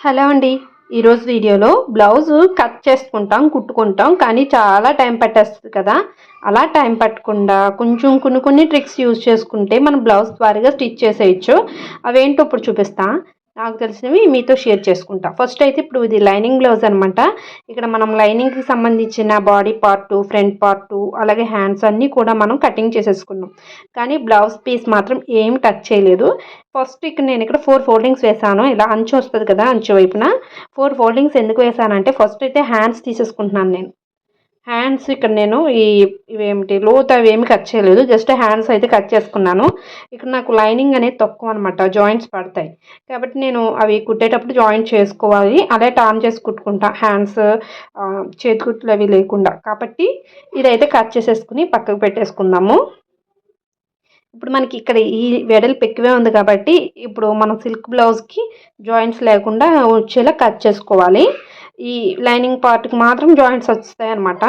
Hello అండి. ఈరోజు వీడియోలో బ్లౌజ్ కట్ చేసుకుంటాం కుట్టుకుంటాం కానీ చాలా టైం పట్టేస్తుంది కదా. అలా టైం పట్టకుండా కొంచెం కొన్ని కొన్ని ట్రిక్స్ యూజ్ చేసుకుంటే మనం బ్లౌజ్ త్వరగా స్టిచ్ చేసేయచ్చు. అవేంటో ఇప్పుడు చూపిస్తా. నాకు తెలిసినవి మీతో షేర్ చేసుకుంటా. ఫస్ట్ అయితే ఇప్పుడు ఇది లైనింగ్ బ్లౌజ్ అనమాట ఇక్కడ మనం లైనింగ్కి సంబంధించిన బాడీ పార్ట్ ఫ్రంట్ పార్ట్ అలాగే హ్యాండ్స్ అన్నీ కూడా మనం కటింగ్ చేసేసుకున్నాం. కానీ బ్లౌజ్ పీస్ మాత్రం ఏం టచ్ చేయలేదు. ఫస్ట్ ఇక్కడ నేను ఇక్కడ ఫోర్ ఫోల్డింగ్స్ వేసాను. ఇలా అంచు వస్తుంది కదా అంచు వైపున. ఫోర్ ఫోల్డింగ్స్ ఎందుకు వేసానంటే ఫస్ట్ అయితే హ్యాండ్స్ తీసేసుకుంటున్నాను నేను. హ్యాండ్స్ ఇక్కడ నేను ఈ ఇవేమిటి లోతు అవి ఏమి కట్ చేయలేదు. జస్ట్ హ్యాండ్స్ అయితే కట్ చేసుకున్నాను. ఇక్కడ నాకు లైనింగ్ అనేది తక్కువ అనమాట జాయింట్స్ పడతాయి. కాబట్టి నేను అవి కుట్టేటప్పుడు జాయింట్ చేసుకోవాలి. అదే టర్న్ చేసి కుట్టుకుంటా. హ్యాండ్స్ చేతికుట్లు అవి లేకుండా. కాబట్టి ఇదైతే కట్ చేసేసుకుని పక్కకు పెట్టేసుకుందాము. ఇప్పుడు మనకి ఇక్కడ ఈ వెడల్పు ఎక్కువే ఉంది కాబట్టి ఇప్పుడు మనం సిల్క్ బ్లౌజ్కి జాయింట్స్ లేకుండా వచ్చేలా కట్ చేసుకోవాలి. ఈ లైనింగ్ పార్ట్కి మాత్రం జాయింట్స్ వస్తాయి అనమాట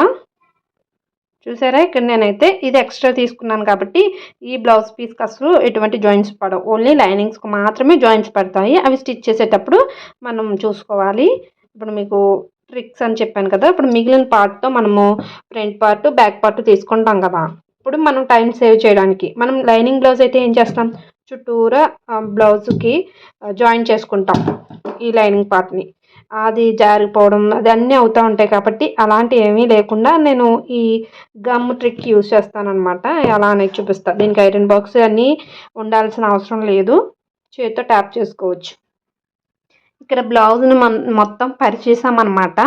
చూసారా? ఇక్కడ నేనైతే ఇది ఎక్స్ట్రా తీసుకున్నాను కాబట్టి ఈ బ్లౌజ్ పీస్కి అసలు ఎటువంటి జాయింట్స్ పడవు. ఓన్లీ లైనింగ్స్కి మాత్రమే జాయింట్స్ పడతాయి. అవి స్టిచ్ చేసేటప్పుడు మనం చూసుకోవాలి. ఇప్పుడు మీకు ట్రిక్స్ అని చెప్పాను కదా! ఇప్పుడు మిగిలిన పార్ట్తో మనము ఫ్రంట్ పార్ట్ బ్యాక్ పార్ట్ తీసుకుంటాం కదా! ఇప్పుడు మనం టైం సేవ్ చేయడానికి మనం లైనింగ్ బ్లౌజ్ అయితే ఏం చేస్తాం? చుట్టూరా బ్లౌజ్కి జాయిన్ చేసుకుంటాం ఈ లైనింగ్ పార్ట్ని. అది జారిపోవడం అది అన్నీ అవుతూ ఉంటాయి కాబట్టి అలాంటివి ఏమీ లేకుండా నేను ఈ గమ్ ట్రిక్ యూస్ చేస్తానమాట అలా అనేది చూపిస్తాను దీనికి ఐరన్ బాక్స్ అన్నీ ఉండాల్సిన అవసరం లేదు. చేతితో ట్యాప్ చేసుకోవచ్చు. ఇక్కడ బ్లౌజ్ని మనం మొత్తం పరిచేసామన్నమాట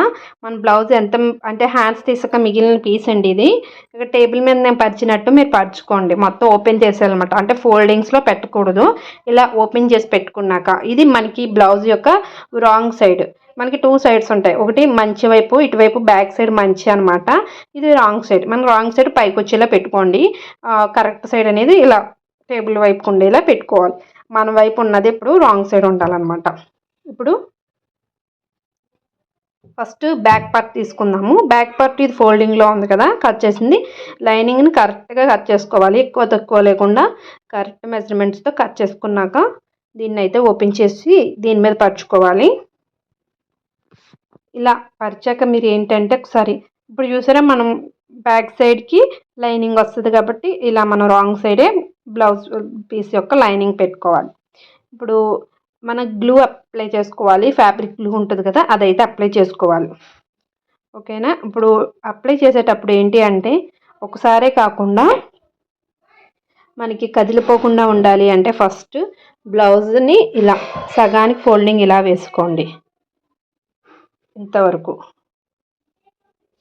మన బ్లౌజ్ ఎంత అంటే హ్యాండ్స్ తీసాక మిగిలిన పీస్ అండి ఇది. ఇక్కడ టేబుల్ మీద నేను పరిచినట్టు మీరు పరుచుకోండి. మొత్తం ఓపెన్ చేసేయాలన్నమాట. అంటే ఫోల్డింగ్స్లో పెట్టకూడదు. ఇలా ఓపెన్ చేసి పెట్టుకున్నాక. ఇది మనకి బ్లౌజ్ యొక్క రాంగ్ సైడ్. మనకి టూ సైడ్స్ ఉంటాయి. ఒకటి మంచి వైపు ఇటువైపు బ్యాక్ సైడ్ మంచి అనమాట ఇది రాంగ్ సైడ్. మనం రాంగ్ సైడ్ పైకి వచ్చేలా పెట్టుకోండి. కరెక్ట్ సైడ్ అనేది ఇలా టేబుల్ వైపు ఉండేలా పెట్టుకోవాలి. మన వైపు ఉన్నది ఇప్పుడు రాంగ్ సైడ్ ఉండాలన్నమాట. ఇప్పుడు ఫస్ట్ బ్యాక్ పార్ట్ తీసుకుందాము. బ్యాక్ పార్ట్ ఇది ఫోల్డింగ్లో ఉంది కదా కట్ చేసింది. లైనింగ్ని కరెక్ట్గా కట్ చేసుకోవాలి. ఎక్కువ తక్కువ లేకుండా కరెక్ట్ మెజర్మెంట్స్తో కట్ చేసుకున్నాక దీన్ని అయితే ఓపెన్ చేసి దీని మీద పరుచుకోవాలి. ఇలా పరిచాక మీరు ఏంటంటే ఒకసారి ఇప్పుడు చూసారా మనం బ్యాక్ సైడ్కి లైనింగ్ వస్తుంది కాబట్టి ఇలా మనం రాంగ్ సైడే బ్లౌజ్ పీస్ యొక్క లైనింగ్ పెట్టుకోవాలి. ఇప్పుడు మన గ్లూ అప్లై చేసుకోవాలి. ఫ్యాబ్రిక్ గ్లూ ఉంటుంది కదా అదైతే అప్లై చేసుకోవాలి. ఓకేనా? ఇప్పుడు అప్లై చేసేటప్పుడు ఏంటి అంటే ఒకసారే కాకుండా మనకి కదిలిపోకుండా ఉండాలి అంటే ఫస్ట్ బ్లౌజ్ని ఇలా సగానికి ఫోల్డింగ్ ఇలా వేసుకోండి. ఇంతవరకు.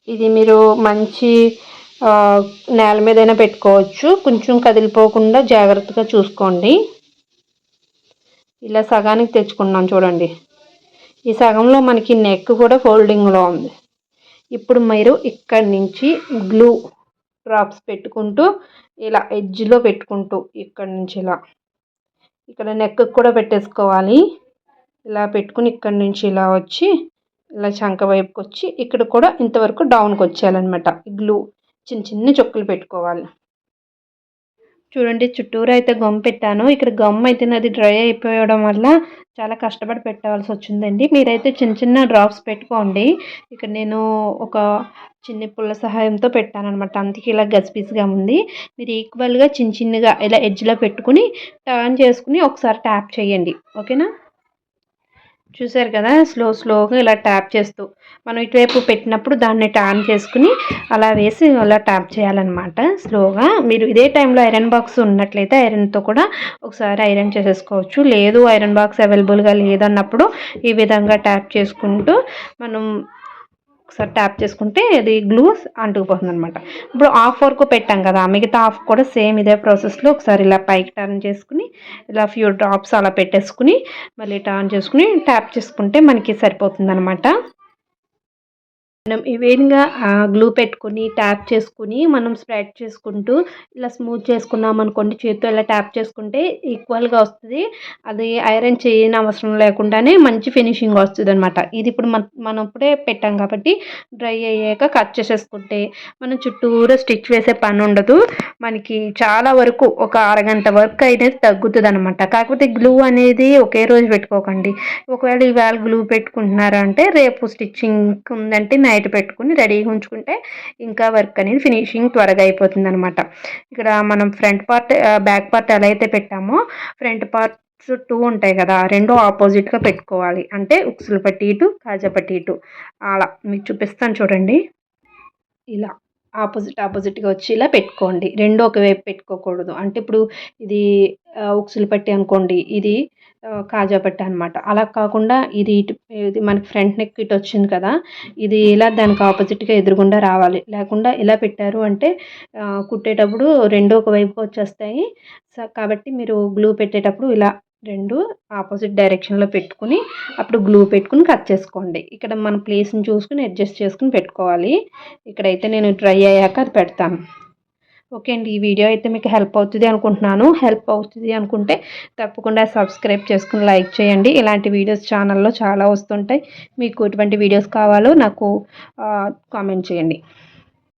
ఇది మీరు మంచి నేల మీదైనా పెట్టుకోవచ్చు. కొంచెం కదిలిపోకుండా జాగ్రత్తగా చూసుకోండి. ఇలా సగానికి తెచ్చుకున్నాం చూడండి. ఈ సగంలో మనకి నెక్ కూడా ఫోల్డింగ్లో ఉంది. ఇప్పుడు మీరు ఇక్కడి నుంచి గ్లూ డ్రాప్స్ పెట్టుకుంటూ ఇలా ఎడ్జ్లో పెట్టుకుంటూ ఇక్కడి నుంచి ఇలా. ఇక్కడ నెక్ కూడా పెట్టేసుకోవాలి. ఇలా పెట్టుకుని ఇక్కడి నుంచి ఇలా వచ్చి ఇలా చంక వైపుకి వచ్చి ఇక్కడ కూడా ఇంతవరకు డౌన్కి వచ్చేయాలన్నమాట గ్లూ చిన్న చిన్న చుక్కలు పెట్టుకోవాలి. చూడండి చుట్టూరు అయితే గమ్ పెట్టాను. ఇక్కడ గమ్ అయితే నాది డ్రై అయిపోవడం వల్ల చాలా కష్టపడి పెట్టవలసి వచ్చిందండి. మీరైతే చిన్న చిన్న డ్రాప్స్ పెట్టుకోండి. ఇక్కడ నేను ఒక చిన్న పుల్ల సహాయంతో పెట్టాను అనమాట అందుకే ఇలా గజిబిజిగా ఉంది. మీరు ఈక్వల్గా చిన్న చిన్నగా ఇలా ఎడ్జ్లో పెట్టుకుని టర్న్ చేసుకుని ఒకసారి ట్యాప్ చేయండి. ఓకేనా? చూసారు కదా? స్లో స్లోగా ఇలా ట్యాప్ చేస్తూ. మనం ఇటువైపు పెట్టినప్పుడు దాన్ని టర్న్ చేసుకుని అలా వేసి అలా ట్యాప్ చేయాలన్నమాట. స్లోగా. మీరు ఇదే టైంలో ఐరన్ బాక్స్ ఉన్నట్లయితే ఐరన్తో కూడా ఒకసారి ఐరన్ చేసేసుకోవచ్చు. లేదు ఐరన్ బాక్స్ అవైలబుల్గా లేదన్నప్పుడు ఈ విధంగా ట్యాప్ చేసుకుంటూ మనం ఒకసారి ట్యాప్ చేసుకుంటే అది గ్లూ అంటుకుపోతుంది అనమాట ఇప్పుడు ఆఫ్ వరకు పెట్టాం కదా మిగతా ఆఫ్ కూడా సేమ్ ఇదే ప్రాసెస్లో ఒకసారి ఇలా పైకి టర్న్ చేసుకుని ఇలా ఫ్యూ డ్రాప్స్ అలా పెట్టేసుకుని మళ్ళీ టర్న్ చేసుకుని ట్యాప్ చేసుకుంటే మనకి సరిపోతుంది అనమాట మనం ఈవెన్గా గ్లూ పెట్టుకొని ట్యాప్ చేసుకుని మనం స్ప్రెడ్ చేసుకుంటూ ఇలా స్మూత్ చేసుకున్నాం అనుకోండి చేతితో ఇలా ట్యాప్ చేసుకుంటే ఈక్వల్గా వస్తుంది. అది ఐరన్ చేయని అవసరం లేకుండానే మంచి ఫినిషింగ్ వస్తుంది అనమాట ఇది ఇప్పుడు మన మనం ఇప్పుడే పెట్టాం కాబట్టి డ్రై అయ్యాక కట్ చేసేసుకుంటే మనం చుట్టూరా స్టిచ్ వేసే పని ఉండదు. మనకి చాలా వరకు ఒక అరగంట వర్క్ అనేది తగ్గుతుంది అనమాట కాకపోతే గ్లూ అనేది ఒకే రోజు పెట్టుకోకండి. ఒకవేళ ఇవాళ గ్లూ పెట్టుకుంటున్నారంటే రేపు స్టిచ్చింగ్ ఉందంటే నైట్ పెట్టుకుని రెడీగా ఉంచుకుంటే ఇంకా వర్క్ అనేది ఫినిషింగ్ త్వరగా అయిపోతుంది అనమాట ఇక్కడ మనం ఫ్రంట్ పార్ట్ బ్యాక్ పార్ట్ ఎలా అయితే పెట్టామో ఫ్రంట్ పార్ట్స్ టూ ఉంటాయి కదా రెండు ఆపోజిట్గా పెట్టుకోవాలి. అంటే ఉక్సులు పట్టి ఇటు కాజా పట్టి ఇటు. అలా మీకు చూపిస్తాను చూడండి. ఇలా ఆపోజిట్ ఆపోజిట్గా వచ్చి ఇలా పెట్టుకోండి. రెండు ఒకవైపు పెట్టుకోకూడదు. అంటే ఇప్పుడు ఇది ఉక్సులు పట్టి అనుకోండి ఇది కాజా పట్టి అనమాట అలా కాకుండా ఇది ఇటు ఇది మనకి ఫ్రంట్ నెక్ ఇటు వచ్చింది కదా ఇది ఇలా దానికి ఆపోజిట్గా ఎదురుగుండా రావాలి. లేకుండా ఇలా పెట్టారు అంటే కుట్టేటప్పుడు రెండు ఒకవైపు వచ్చేస్తాయి. సో కాబట్టి మీరు గ్లూ పెట్టేటప్పుడు ఇలా రెండు ఆపోజిట్ డైరెక్షన్లో పెట్టుకుని అప్పుడు గ్లూ పెట్టుకుని కట్ చేసుకోండి. ఇక్కడ మన ప్లేస్ని చూసుకుని అడ్జస్ట్ చేసుకుని పెట్టుకోవాలి. ఇక్కడైతే నేను డ్రై అయ్యాక అది పెడతాను. ఓకే అండి ఈ వీడియో అయితే మీకు హెల్ప్ అవుతుంది అనుకుంటున్నాను. హెల్ప్ అవుతుంది అనుకుంటే తప్పకుండా సబ్స్క్రైబ్ చేసుకుని లైక్ చేయండి. ఇలాంటి వీడియోస్ ఛానల్లో చాలా వస్తుంటాయి. మీకు ఎటువంటి వీడియోస్ కావాలో నాకు కామెంట్ చేయండి.